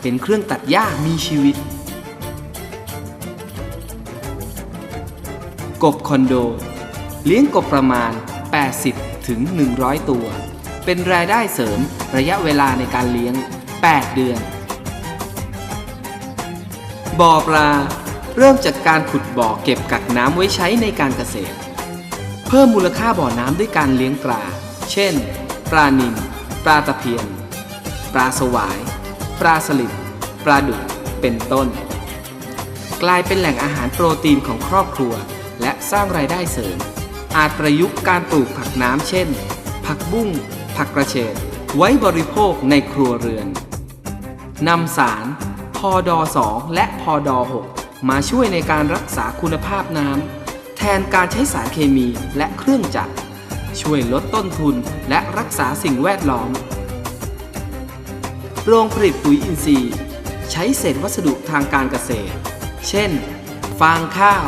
เป็นเครื่องตัดหญ้ามีชีวิต กบคอนโด เลี้ยงกบประมาณ 80ถึง100 ตัว เป็นรายได้เสริมระยะเวลาในการเลี้ยง 8 เดือน บ่อปลา เริ่มจากการขุดบ่อเก็บกักน้ำไว้ใช้ในการเกษตร เพิ่มมูลค่าบ่อน้ำด้วยการเลี้ยงปลา เช่น ปลานิลปลาตะเพียน ปลาสวาย ปลาสลิดปลาดุกเป็นต้น กลายเป็นแหล่งอาหารโปรตีนของครอบครัว และสร้างรายได้เสริม อาจประยุกต์การปลูกผักน้ำเช่น ผักบุ้ง ผักกระเฉดไว้บริโภคในครัวเรือนนำสารพอดอ2และพอดอ6มาช่วยในการรักษาคุณภาพน้ำแทนการใช้สารเคมีและเครื่องจักรช่วยลดต้นทุนและรักษาสิ่งแวดล้อม โรงผลิตปุ๋ยอินทรีย์ ใช้เศษวัสดุทางการเกษตร เช่น ฟางข้าว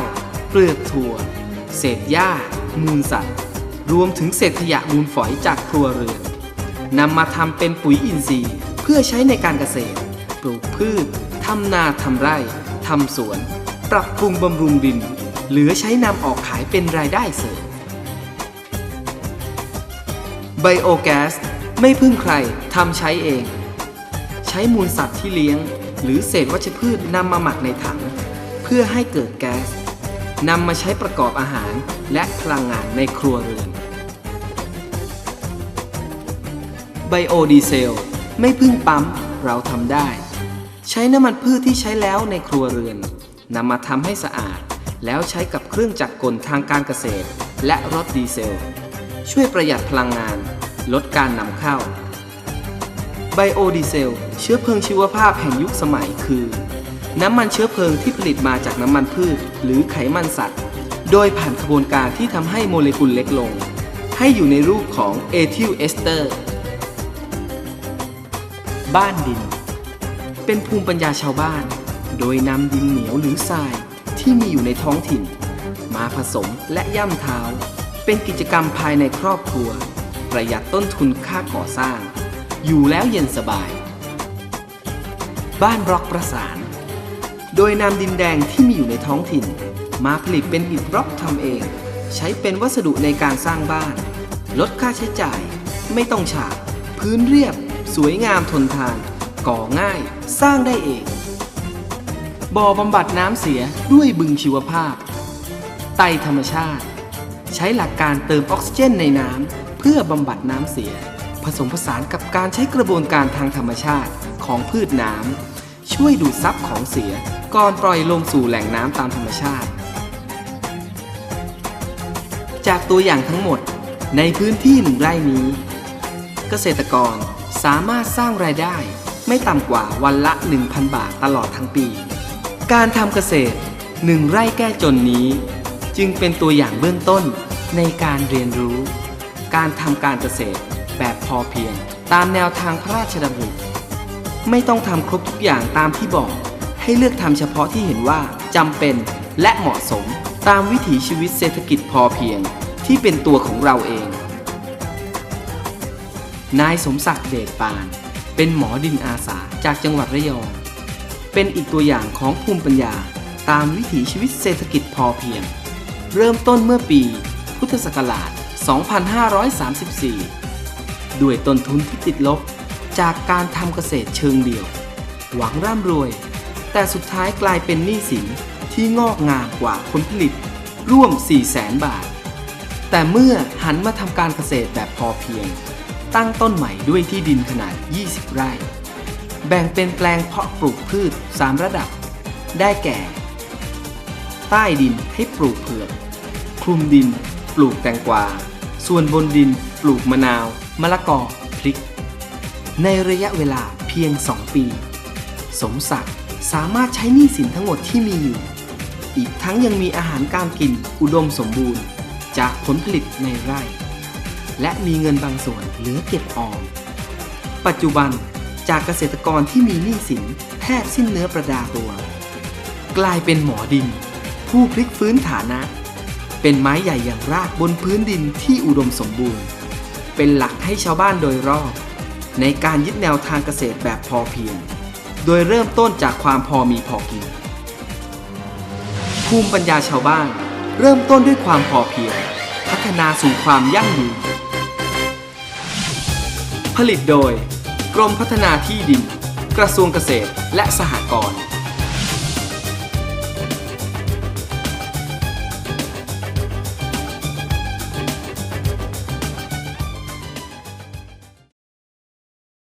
เปลือกถั่ว เศษหญ้า มูลสัตว์ รวมถึงเศษขยะมูลฝอยจากครัวเรือน นำมาทำเป็นปุ๋ยอินทรีย์ เพื่อใช้ในการเกษตร ปลูกพืช ทำนาทำไร่ ทำสวน ปรับปรุงบำรุงดิน เหลือใช้นำออกขายเป็นรายได้เสริมไบโอแก๊สไม่พึ่งใครทำใช้เอง ใช้มูลสัตว์ที่เลี้ยง หรือเศษวัชพืชนำมาหมักในถัง เพื่อให้เกิดแก๊สนำมาใช้ประกอบอาหารและพลังงานในครัวเรือน ไบโอดีเซล ไม่พึ่งปั๊มเราทำได้ ใช้น้ำมันพืชที่ใช้แล้วในครัวเรือนนำมาทำให้สะอาด แล้วใช้กับเครื่องจักรกลทางการเกษตร และรถดีเซล ช่วยประหยัดพลังงาน ลดการนำเข้า ไบโอดีเซล เชื้อเพลิงชีวภาพแห่งยุคสมัยคือ น้ำมันเชื้อเพลิงที่ผลิตมาจากน้ำมันพืช หรือไขมันสัตว์ โดยผ่านกระบวนการที่ทำให้โมเลกุลเล็กลง ให้อยู่ในรูปของเอทิลเอสเตอร์ บ้านดิน เป็นภูมิปัญญาชาวบ้าน โดยนำดินเหนียวหรือทรายที่มีอยู่ในท้องถิ่น มาผสมและย่ำเท้า เป็นกิจกรรมภายในครอบครัว ประหยัดต้นทุนค่าก่อสร้าง อยู่แล้วเย็นสบาย บ้านบล็อกประสาน โดยนำดินแดงที่มีอยู่ในท้องถิ่น มาผลิตเป็นอิฐบล็อกทำเอง ใช้เป็นวัสดุในการสร้างบ้าน ลดค่าใช้จ่าย ไม่ต้องฉาบ พื้นเรียบ สวยงามทนทาน ก่อง่าย สร้างได้เอง บ่อบำบัดน้ำเสียด้วยบึงชีวภาพ ไตธรรมชาติ ใช้หลักการเติมออกซิเจนในน้ำเพื่อบำบัดน้ำเสีย ผสมผสานกับการใช้กระบวนการทางธรรมชาติของพืชน้ำช่วยดูดซับของเสียก่อนปล่อยลงสู่แหล่งน้ำตามธรรมชาติ จากตัวอย่างทั้งหมดในพื้นที่หนึ่งไร่นี้ เกษตรกรสามารถสร้างรายได้ไม่ต่ำกว่าวันละ 1,000 บาทตลอดทั้งปี การทำเกษตรหนึ่งไร่แก้จนนี้ จึงเป็นตัวอย่างเบื้องต้นในการเรียนรู้ การทำการเกษตร แบบพอเพียง ตามแนวทางพระราชดำริไม่ต้องทำครบทุกอย่างตามที่บอก ให้เลือกทำเฉพาะที่เห็นว่าจำเป็นและเหมาะสม ตามวิถีชีวิตเศรษฐกิจพอเพียงที่เป็นตัวของเราเอง นายสมศักดิ์เดชปาน เป็นหมอดินอาสาจากจังหวัดระยอง เป็นอีกตัวอย่างของภูมิปัญญาตามวิถีชีวิตเศรษฐกิจพอเพียง เริ่มต้นเมื่อปี พุทธศักราช 2534 ด้วยต้นทุนที่ติดลบจากการทำเกษตรเชิงเดี่ยว หวังร่ำรวย แต่สุดท้ายกลายเป็นหนี้สินที่งอกงามกว่าผลผลิตร่วม 400,000บาท แต่เมื่อหันมาทำการเกษตรแบบพอเพียง ตั้งต้นใหม่ด้วยที่ดินขนาด 20 ไร่ แบ่งเป็นแปลงเพาะปลูกพืช 3 ระดับ ได้แก่ ใต้ดินให้ปลูกเผือก คลุมดิน ปลูกแตงกวา ส่วนบนดินปลูกมะนาว มะละกอพริก ในระยะเวลาเพียง 2 ปี สมศักดิ์สามารถใช้หนี้สินทั้งหมดที่มีอยู่ อีกทั้งยังมีอาหารการกินอุดมสมบูรณ์ จากผลผลิตในไร่ และมีเงินบางส่วนเหลือเก็บออม ปัจจุบันจากเกษตรกรที่มีหนี้สินแทบสิ้นเนื้อประดาตัว กลายเป็นหมอดิน ผู้พลิกฟื้นฐานะ เป็นไม้ใหญ่อย่างรากบนพื้นดินที่อุดมสมบูรณ์ เป็นหลักให้ชาวบ้านโดยรอบ ในการยึดแนวทางเกษตรแบบพอเพียง โดยเริ่มต้นจากความพอมีพอกิน ภูมิปัญญาชาวบ้าน เริ่มต้นด้วยความพอเพียง พัฒนาสู่ความยั่งยืน ผลิตโดย กรมพัฒนาที่ดิน กระทรวงเกษตรและสหกรณ์